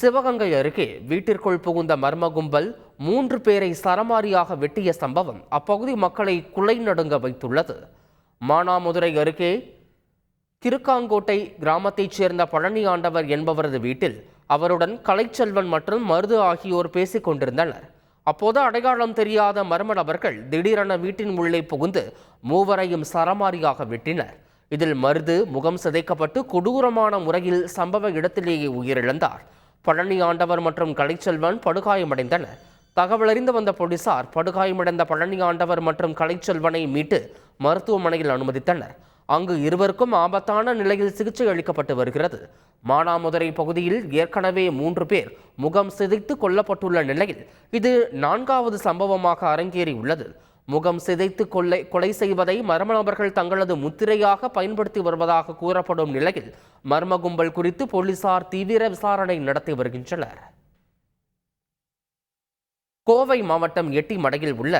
சிவகங்கை அருகே வீட்டிற்குள் புகுந்த மர்ம கும்பல் மூன்று பேரை சரமாரியாக வெட்டிய சம்பவம் அப்பகுதி மக்களை குலை நடுங்க வைத்துள்ளது. மானாமதுரை அருகே திருக்காங்கோட்டை கிராமத்தைச் சேர்ந்த பழனி ஆண்டவர் என்பவரது வீட்டில் அவருடன் கலைச்செல்வன் மற்றும் மருது ஆகியோர் பேசிக் கொண்டிருந்தனர். அப்போது அடையாளம் தெரியாத மர்ம நபர்கள் திடீரென வீட்டின் உள்ளே புகுந்து மூவரையும் சரமாரியாக வெட்டினர். இதில் மருது முகம் சிதைக்கப்பட்டு கொடூரமான முறையில் சம்பவ இடத்திலேயே உயிரிழந்தார். பழனி ஆண்டவர் மற்றும் கலைச்செல்வன் படுகாயமடைந்தனர். தகவலறிந்து வந்த போலீசார் படுகாயமடைந்த பழனி ஆண்டவர் மற்றும் கலைச்செல்வனை மீட்டு மருத்துவமனையில் அனுமதித்தனர். அங்கு இருவருக்கும் ஆபத்தான நிலையில் சிகிச்சை அளிக்கப்பட்டு வருகிறது. மானாமதுரை பகுதியில் ஏற்கனவே மூன்று பேர் முகம் சிதைத்து கொல்லப்பட்டுள்ள நிலையில் இது நான்காவது சம்பவமாக அரங்கேறியுள்ளது. முகம் சிதைத்து கொள்ளை கொலை செய்வதை மர்ம நபர்கள் தங்களது முத்திரையாக பயன்படுத்தி வருவதாக கூறப்படும் நிலையில் மர்ம கும்பல் குறித்து போலீசார் தீவிர விசாரணை நடத்தி வருகின்றனர். கோவை மாவட்டம் எட்டிமடையில் உள்ள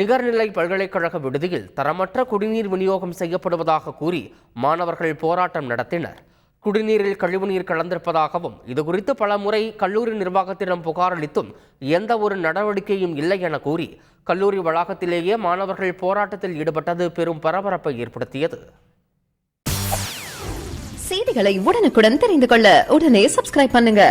நிகர்நிலை பல்கலைக்கழக விடுதியில் தரமற்ற குடிநீர் விநியோகம் செய்யப்படுவதாக கூறி மாணவர்கள் போராட்டம் நடத்தினர். குடிநீரில் கழிவுநீர் கலந்திருப்பதாகவும் இதுகுறித்து பல முறை கல்லூரி நிர்வாகத்திடம் புகார் அளித்தும் எந்த ஒரு நடவடிக்கையும் இல்லை என கூறி கல்லூரி வளாகத்திலேயே மாணவர்கள் போராட்டத்தில் ஈடுபட்டது பெரும் பரபரப்பை ஏற்படுத்தியது. செய்திகளை உடனுக்குடன் தெரிந்து கொள்ள உடனே சப்ஸ்கிரைப் பண்ணுங்க.